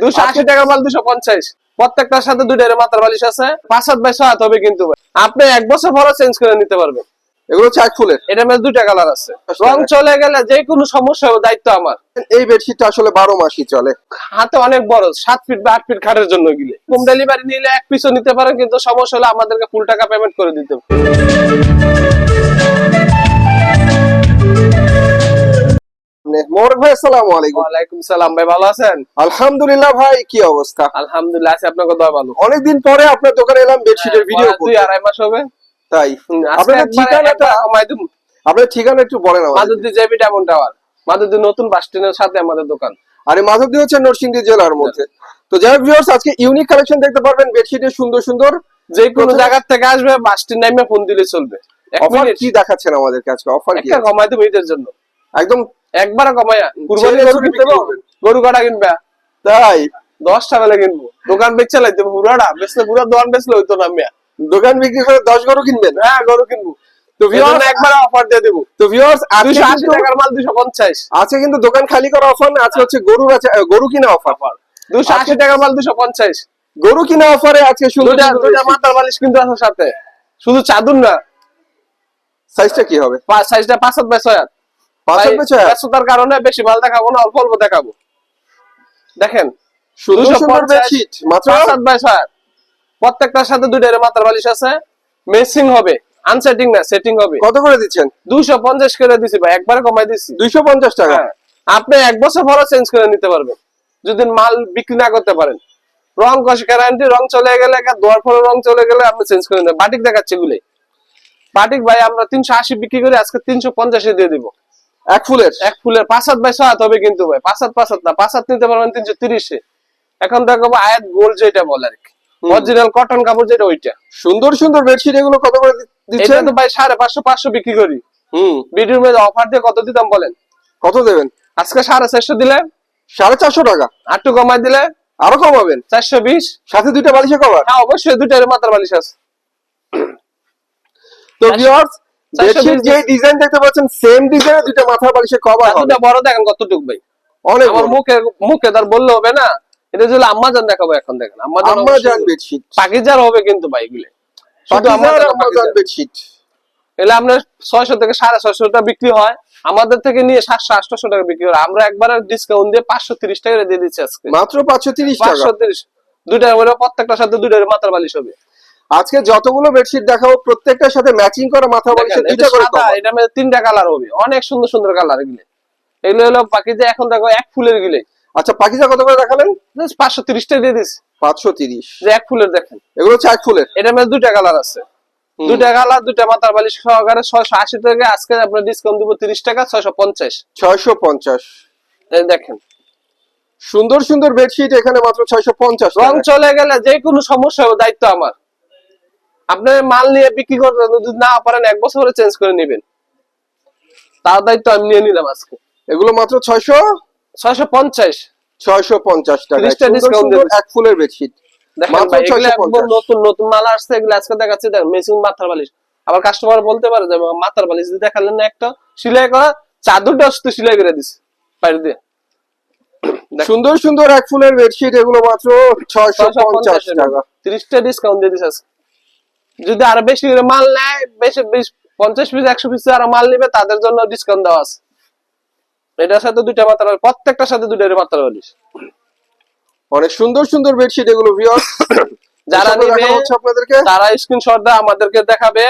দুশো আশি টাকা মাল দুশো পঞ্চাশ। প্রত্যেকটার সাথে দুইটার মাত্রা বালিশ আছে। পাঁচ হাত বাই হাত হবে কিন্তু আপনি এক বছর পরও চেঞ্জ করে নিতে পারবেন। এগুলো চাক ফুলের। এটা মধ্যে দুইটা কালার আছে। রং চলে গেলে যে কোনো সমস্যা হবে দায়িত্ব আমার। এই বেডশিটটা আসলে বারো মাসই চলে। হাতে অনেক বড় সাত ফিট বা আট ফিট খাটের জন্য গিলে। হোম ডেলিভারি নিলে এক পিসও নিতে পারেন কিন্তু সমস্যা হলে আমাদেরকে ফুল টাকা পেমেন্ট করে দিতে হবে। মোরক ভাই আসসালামু আলাইকুম। ওয়ালাইকুম সালাম ভাই ভালো আছেন? আলহামদুলিল্লাহ ভাই কি অবস্থা? আলহামদুলিল্লাহ আছি। আপনাকে দোয়া ভালো। অনেকদিন পরে আপনার দোকানে এলাম বেডশিটের ভিডিও দুই আড়াই মাস হবে। তাই। হুম, আজকে আপনাদের একবারে- ঠিকানাটা একবারে আপনার ঠিকানা একটু বলেন আমাদের। Madhuri JB Diamond Tower. Madhuri নতুন বাস স্ট্যান্ডের সাথে আমাদের দোকান। আরে মাধবদী হচ্ছে নরসিংদী জেলার মধ্যে। তো যাই আজকে ইউনিক কালেকশন দেখতে পারবেন বেডশিটের সুন্দর সুন্দর। যে কোনো জায়গার থেকে আসবে বাস স্ট্যান্ড নামে ফোন দিলে চলবে। অফার কি দেখাচ্ছেন আমাদেরকে আজকে? অফার কি? কমাই দেবো জন্য। একদম একবার কমাইয়া কুরবানি গরু কিনতে গরু কাটা কিনবা। তাই? দশ টাকা লাগে কিনবো। দোকান বেচে লাইতে পুরাটা বেচলে পুরো দোকান বেচলে হইতো না মিয়া। দোকান বিক্রি করে দশ গরু কিনবেন? হ্যাঁ গরু কিনবো। তো ভিউয়ার্স একবার অফার দিয়ে দেবো। তো ভিউয়ার্স আশি টাকার মাল দুশো পঞ্চাশ। আছে কিন্তু দোকান খালি করা অফার না আছে হচ্ছে গরু বেচা- আহ, গরু কিনা অফার দুশো আশি টাকার মাল দুশো পঞ্চাশ। গরু কিনা অফারে আজকে সুন্দর দুটা মাথার বালিশ কিন্তু আছে সাথে। শুধু চাদর না। সাইজটা কি হবে? সাইজটা পাঁচ হাত বাই ছয় হাত। ব্যস্ততার কারণে বেশি মাল দেখাবো না অল্প অল্প দেখাবো। দেখেন সুন্দর 250 সুন্দর বেডশিট মাত্র? পাঁচ হাত বাই ছয়। হাত। প্রত্যেকটার সাথে দুইটার মাথার বালিশ আছে। মেসিং হবে আনসেটিং না সেটিং হবে। কত করে দিচ্ছেন? দুইশো পঞ্চাশ করে দিছি ভাই একবারে কমাই দিছি। দুইশো পঞ্চাশ টাকা। আপনি এক বছর পরও চেঞ্জ করে নিতে পারবেন। যদি মাল বিক্রি না করতে পারেন। রং কষ গ্যারান্টি রং চলে গেলে দোয়ার রং চলে গেলে আপনি চেঞ্জ করে নেবেন। বাটিক দেখাচ্ছে গুলি বাটিক ভাই আমরা তিনশো আশি বিক্রি করে আজকে তিনশো পঞ্চাশে দিয়ে দিব। এক ফুলের এক ফুলের পাঁচ হাত বাই ছয় হাত হবে কিন্তু ভাই। পাঁচ হাত পাঁচ হাত না পাঁচ হাত নিতে পারবেন তিনশো তিরিশে। এখন দেখো আয়াত গোল যেটা বলে আর কি। অরিজিনাল কটন কাপড় যেটা ওইটা। সুন্দর সুন্দর বেডশিট এগুলো কত করে দি- এটা দিচ্ছেন? তো ভাই সাড়ে পাঁচশো পাঁচশো বিক্রি করি। হুম। ভিডিওর মধ্যে অফার দিয়ে কত দিতাম বলেন? কত দেবেন? আজকে সাড়ে চারশো দিলে? সাড়ে চারশো টাকা। আটটু কমাই দিলে? আরও কমাবেন? চারশো বিশ। সাথে দুইটা বালিশে কভার? হ্যাঁ অবশ্যই দুটার মাথার বালিশ আছে। তো ভিউয়ার্স বেডশিট যে ডিজাইন দেখতে পাচ্ছেন সেম ডিজাইনে দুইটা মাথার বালিশে কভার হবে। বড় দেখেন কতটুক ভাই। অনেক আমার মুখে মুখে তার বললে হবে না। এটা যদি আম্মা জান দেখাবো এখন দেখেন। আম্মা জান আম্মা জান বেডশিট পাকিজার হবে কিন্তু ভাই এগুলো। শুধু আম্মা জান বেডশিট এলে আপনার ছয়শো থেকে সাড়ে ছয়শো টাকা বিক্রি হয়। আমাদের থেকে নিয়ে সাতশো আটশো টাকা বিক্রি হয়। আমরা একবার ডিসকাউন্ট দিয়ে পাঁচশো তিরিশ টাকা দিয়ে দিচ্ছি আজকে। মাত্র পাঁচশো তিরিশ পাঁচশো তিরিশ। দুইটা করে প্রত্যেকটার সাথে দুইটার মাথার বালিশ হবে। আজকে যতগুলো বেডশিট দেখাবো প্রত্যেকটার সাথে ম্যাচিং করা মাথা দেখেন, দুইটা এটা করে। এটার মধ্যে তিনটা কালার হবে। অনেক সুন্দর সুন্দর কালার এগুলো। এগুলো হলো যে এখন দেখো এক ফুলের গিলে আচ্ছা পাকিজা কত করে দেখালেন? পাঁচশো তিরিশ টাকা দিয়ে দিচ্ছি পাঁচশো তিরিশ। যে এক ফুলের দেখেন। এগুলো হচ্ছে এক ফুলের? এটার মধ্যে দুইটা কালার আছে। দুইটা কালার দুইটা মাথার বালিশ সহকারে ছয়শো আশি টাকা আজকে আপনার ডিসকাউন্ট দিব তিরিশ টাকা ছয়শো পঞ্চাশ। ছয়শো পঞ্চাশ। এই দেখেন। সুন্দর সুন্দর বেডশিট এখানে মাত্র ছয়শো পঞ্চাশ রং চলে গেলে যে কোনো সমস্যা হবে দায়িত্ব আমার। আপনি মাল নিয়ে বিক্রি করতে যদি না পারেন এক বছর চেঞ্জ করে নেবেন। তার দায়িত্ব আমি নিয়ে নিলাম আজকে। এগুলো মাত্র ছয়শো? ছয়শো পঞ্চাশ। ছয়শো পঞ্চাশ টাকা 30 টা সুন্দর discount সুন্দর দিয়েছে। এক ফুলের বেডশিট দেখেন মাত্র ভাই এগুলো 650 একদম নতুন নতুন মাল আসছে এগুলো আজকে দেখাচ্ছি। মেশিন মাথার বালিশ। আবার কাস্টমার বলতে পারে যে মাথার বালিশ যদি দেখালেন না একটা সিলাই করা চাদরটা শুধু সিলাই করে দিছে বাইরে দিয়ে। সুন্দর সুন্দর এক ফুলের বেডশিট এগুলো মাত্র ছয়শো 650 পঞ্চাশ টাকা। তিরিশটা ডিসকাউন্ট দিয়ে দিছে আজকে। যদি আরও বেশি করে মাল নেয় বেশি বিশ পঞ্চাশ পিস একশো পিস আরও মাল নিবে তাদের জন্য ডিসকাউন্ট দেওয়া আছে। এটার সাথে দুইটা মাত্রা প্রত্যেকটার সাথে দুইটা মাত্রা বালিশ অনেক সুন্দর সুন্দর বেডশিট এগুলো ভিউয়ার্স যারা নিবে আপনাদেরকে। তারা স্ক্রিনশট দেয় আমাদেরকে দেখাবে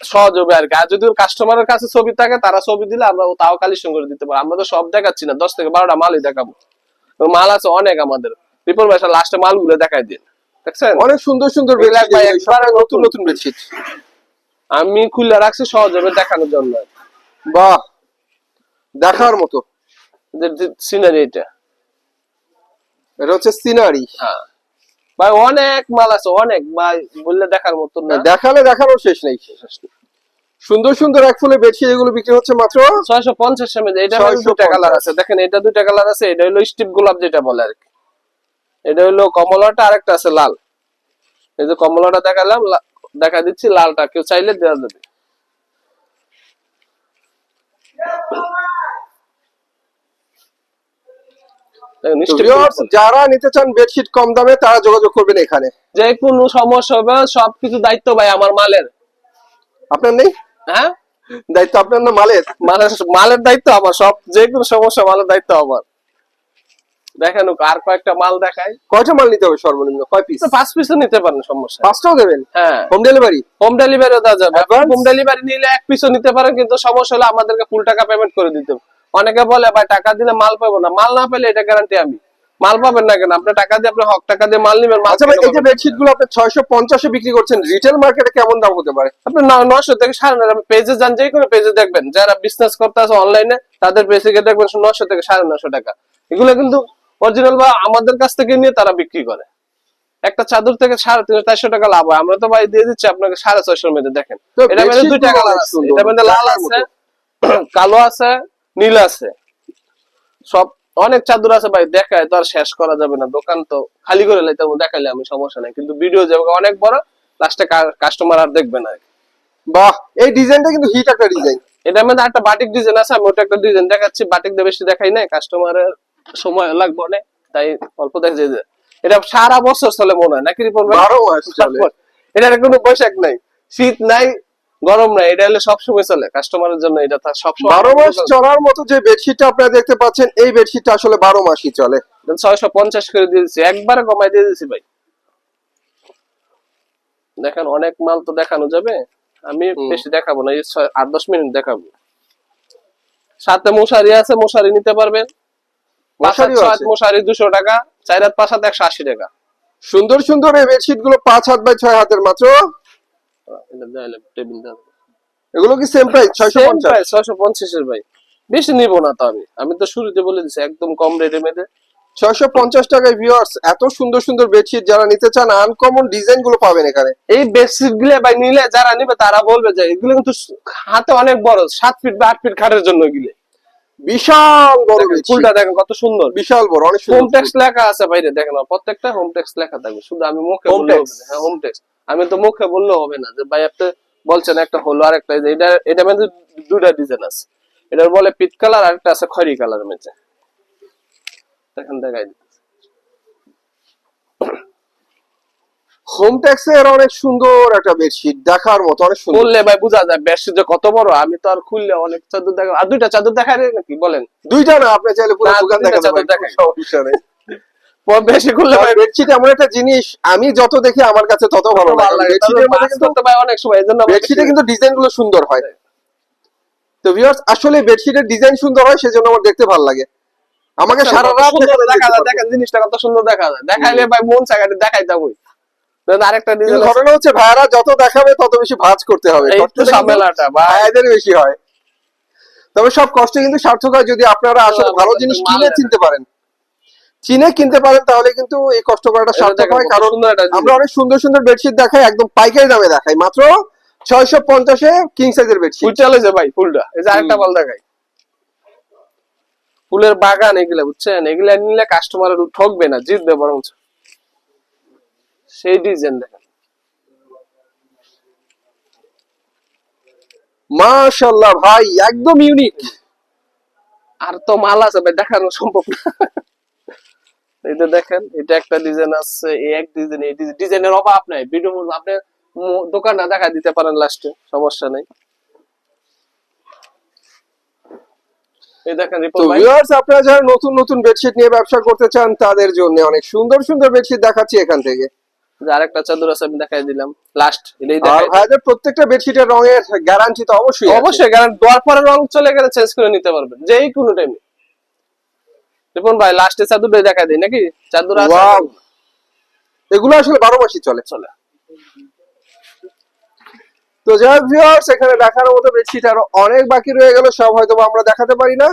সহজ হবে আর কি। আর যদি কাস্টমারের কাছে ছবি থাকে তারা ছবি দিলে আমরা তাও কালেকশন করে দিতে পারি। আমরা তো সব দেখাচ্ছি না দশ থেকে বারোটা মালই দেখাবো। মাল আছে অনেক আমাদের। রিপোর্ট ভাই লাস্টে মালগুলো দেখাই দিন। দেখছেন? অনেক সুন্দর সুন্দর একবারে নতুন নতুন বেডশিট। আমি খুলে রাখছি সহজ হবে দেখানোর জন্য। বাহ দেখার মতো। সিনারি এটা। এটা হচ্ছে সিনারি হ্যাঁ। ভাই অনেক মাল আছে অনেক। ভাই বললে দেখার মতন না। দেখালে দেখানোর শেষ নেই। সুন্দর সুন্দর এক ফুলের বেডশিট এগুলো বিক্রি হচ্ছে মাত্র ছয়শো পঞ্চাশ এম এটা 650 দুটা কালার আছে। দেখেন এটা দুটা কালার আছে এটা হলো স্টিপ গোলাপ যেটা বলে আর কি। এটা হলো কমলাটা আরেকটা আছে লাল। এই যে কমলাটা দেখালাম দেখা দিচ্ছি লালটা কেউ চাইলে দেওয়া যাবে। যারা নিতে চান বেডশিট কম দামে তারা যোগাযোগ করবেন এখানে। যে কোনো সমস্যা হবে সবকিছু দায়িত্ব ভাই আমার মালের। আপনার নেই? হ্যাঁ? দায়িত্ব আপনার না মালের? মালের মালের দায়িত্ব আমার সব যে কোনো সমস্যা মালের দায়িত্ব আমার। দেখেন আর কয়েকটা মাল দেখাই। কয়টা মাল নিতে হবে সর্বনিম্ন? কয় পিস পাঁচ পিসও নিতে পারেন সমস্যা পাঁচটাও দেবেন? হ্যাঁ। হোম ডেলিভারি হোম ডেলিভারিও দেওয়া যাবে। হোম ডেলিভারি নিলে এক পিসও নিতে পারেন কিন্তু সমস্যা হলে আমাদেরকে ফুল টাকা পেমেন্ট করে দিতে হবে। অনেকে বলে ভাই টাকা দিলে মাল পাবো না। মাল না পেলে এটা গ্যারান্টি আমি। মাল পাবেন না কেন? আপনি টাকা দিয়ে আপনি হক টাকা দিয়ে মাল নিবেন আচ্ছা ভাই এই যে বেডশিটগুলো আপনি ছয়শো পঞ্চাশে বিক্রি করছেন রিটেল মার্কেটে কেমন দাম হতে পারে? আপনি ন- নশো থেকে সাড়ে নশো পেজে যান যে কোনো পেজে দেখবেন। যারা বিজনেস করতে আছে অনলাইনে তাদের পেজে গিয়ে দেখবেন নশো থেকে সাড়ে নশো টাকা। এগুলো কিন্তু অরিজিনাল বা আমাদের কাছ থেকে নিয়ে তারা বিক্রি করে। একটা চাদর থেকে সাড়ে চারশো টাকা লাভ হয়। আমরা তো ভাই দিয়ে দিচ্ছি আপনাকে সাড়ে ছয়শোর মধ্যে দেখেন। এটা মধ্যে কালার অনেক আছে। এটা মধ্যে লাল আছে কালো আছে নীল আছে। সব অনেক চাদর আছে ভাই দেখায় তো আর শেষ করা যাবে না। দোকান তো খালি করে লাইতে দেখাইলে আমি সমস্যা নাই। কিন্তু ভিডিও যাবে অনেক বড় লাস্টে কাস্টমার আর দেখবে না বাহ এই ডিজাইনটা কিন্তু হিট একটা ডিজাইন। এটার মধ্যে একটা বাটিক ডিজাইন আছে আমি ওটা একটা ডিজাইন দেখাচ্ছি বাটিক দিয়ে বেশি দেখাই নাই। কাস্টমারের সময় লাগবে অনেক তাই অল্প দেখে যে এটা সারা বছর চলে মনে হয় নাকি রিপোর্ট বারো মাস চলে। এটার কোনো বৈশাখ নাই। শীত নাই গরম নাই এটা হলে সবসময় চলে। কাস্টমারের জন্য এটা তার সবসময় বারো মাস চলার মতো যে বেডশিটটা আপনারা দেখতে পাচ্ছেন এই বেডশিটটা আসলে বারো মাসই চলে। ছয়শো পঞ্চাশ করে দিয়ে দিচ্ছি। একবারে কমাই দিয়ে দিচ্ছি ভাই। দেখেন অনেক মাল তো দেখানো যাবে। আমি বেশি দেখাবো না এই আট দশ মিনিট দেখাবো। সাথে মশারি আছে মশারি নিতে পারবেন। পাঁচ হাত, মশারিও ছয় হাত আছে? মশারি দুশো টাকা চার হাত পাঁচ হাত একশো আশি টাকা। সুন্দর সুন্দর এই বেডশিটগুলো পাঁচ হাত বাই ছয় হাতের মাত্র? এগুলো কি সেম প্রাইস ছয়শো পঞ্চাশ? ছয়শো পঞ্চাশের ভাই। বেশি নিব না তো আমি। আমি তো শুরুতে বলে দিচ্ছি একদম কম রেটে মেটে ছয়শো পঞ্চাশ টাকায় ভিউয়ার্স এত সুন্দর সুন্দর বেডশিট যারা নিতে চান আনকমন ডিজাইনগুলো পাবেন এখানে। এই বেডশিটগুলো ভাই নিলে যারা নিবে তারা বলবে যে এগুলো কিন্তু হাতে অনেক বড় সাত ফিট বা আট ফিট খাটের জন্য এগুলো। বিশাল বড় ফুলটা দেখেন কত সুন্দর। বিশাল বড় অনেক হোম টেক্স লেখা আছে বাইরে দেখেন না, প্রত্যেকটা হোম টেক্স লেখা থাকবে। শুধু আমি মুখে বললে হবে না হ্যাঁ হোম টেক্স আমি তো মুখে বললে হবে না যে ভাই আপনি বলছেন একটা হলো আর একটা এটা এটা মধ্যে দুটা ডিজাইন আছে। এটার বলে পিট কালার আর একটা আছে খয়রি কালার মধ্যে দেখেন দেখাই দিচ্ছি। হোম এর অনেক সুন্দর একটা বেডশিট দেখার মতো অনেক সুন্দর। বললে ভাই বোঝা যায় বেডশিট যে কত বড় আমি তো আর খুললে অনেক চাদর দেখা আর দুইটা চাদর দেখাই নাকি? বলেন। দুইটা না আপনি চাইলে পুরো দোকান দেখাই। কোনো সমস্যা নেই। বেশি খুললে ভাই বেডশিট এমন একটা জিনিস আমি যত দেখি আমার কাছে তত ভালো লাগে। লাগে। বেডশিটের মধ্যে কিন্তু ভাই অনেক সময় বেডশিটে কিন্তু ডিজাইনগুলো সুন্দর হয়। তো ভিউয়ার্স আসলে বেডশিটের ডিজাইন সুন্দর হয় সেজন্য আমার দেখতে ভালো লাগে। আমাকে সারা রাত দেখা যায় দেখেন জিনিসটা কত সুন্দর দেখা যায়। দেখাইলে ভাই মন চাকাটি দেখাইতাম ওই আরেকটা ডিজাইন ঘটনা হচ্ছে ভাইয়ারা যত দেখাবে তত বেশি ভাঁজ করতে হবে। ঝামেলাটা ভাইয়াদের বেশি হয়। তবে সব কষ্ট কিন্তু সার্থক হয় যদি আপনারা আসলে ভালো জিনিস কিনে চিনতে পারেন। চিনে কিনতে পারেন তাহলে কিন্তু এই কষ্ট করাটা সার্থক হয় কারণ। আমরা অনেক সুন্দর সুন্দর বেডশিট দেখাই একদম পাইকারি দামে দেখাই। মাত্র ছয়শো পঞ্চাশে কিং সাইজের বেডশিট ফুল ভাই ফুলটা। এই যে আরেকটা। মাল দেখাই। ফুলের বাগান এগুলা বুঝছেন? এগুলা নিলে কাস্টমার ঠকবে না জিতবে বরং সেই ডিজাইন দেখেন। মাশাল্লাহ ভাই একদম ইউনিক আর তো মাল আছে ভাই দেখানো সম্ভব না। এটা দেখেন এটা একটা ডিজাইন আছে এই এক ডিজাইন এই ডিজাইনের অভাব নাই। ভিডিও আপনি ম- দোকানটা দেখা দিতে পারেন লাস্টে সমস্যা নাই। আপনারা যারা নতুন নতুন বেডশিট নিয়ে ব্যবসা করতে চান তাদের জন্য অনেক সুন্দর সুন্দর বেডশিট দেখাচ্ছি এখান থেকে। আরেকটা চাদর আছে আমি দেখাই দিলাম। লাস্ট এটাই আর ভাইদের প্রত্যেকটা বেডশিটের রঙের গ্যারান্টি তো অবশ্যই অবশ্যই কারণ দেওয়ার পরে রং চলে গেলে চেঞ্জ করে নিতে পারবেন যেই কোনো টাইমে রিপন ভাই লাস্টে চাদরটাই দেখাই দিই নাকি? চাদর আছে এগুলো আসলে বারো মাসই চলে। চলে। তো যাই ভিউয়ার্স এখানে দেখার মতো বেডশিট আরও অনেক বাকি রয়ে গেল সব হয়তো আমরা দেখাতে পারি না।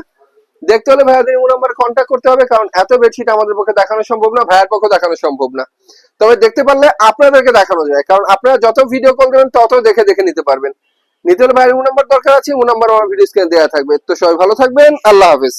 দেখতে হলে ভাইয়াদের ইমো নাম্বার কন্ট্যাক্ট করতে হবে কারণ এত বেডশিট আমাদের পক্ষে দেখানো সম্ভব না ভাইয়ের পক্ষে দেখানো সম্ভব না। তবে দেখতে পারলে আপনাদেরকে দেখানো যায়, কারণ আপনারা যত ভিডিও কল দেবেন তত দেখে দেখে নিতে পারবেন। নিতে হলে ভাইয়ের নাম্বার দরকার আছে ও নাম্বার আমার ভিডিও স্ক্রিনে দেওয়া থাকবে। তো সবাই ভালো থাকবেন, আল্লাহ হাফিজ।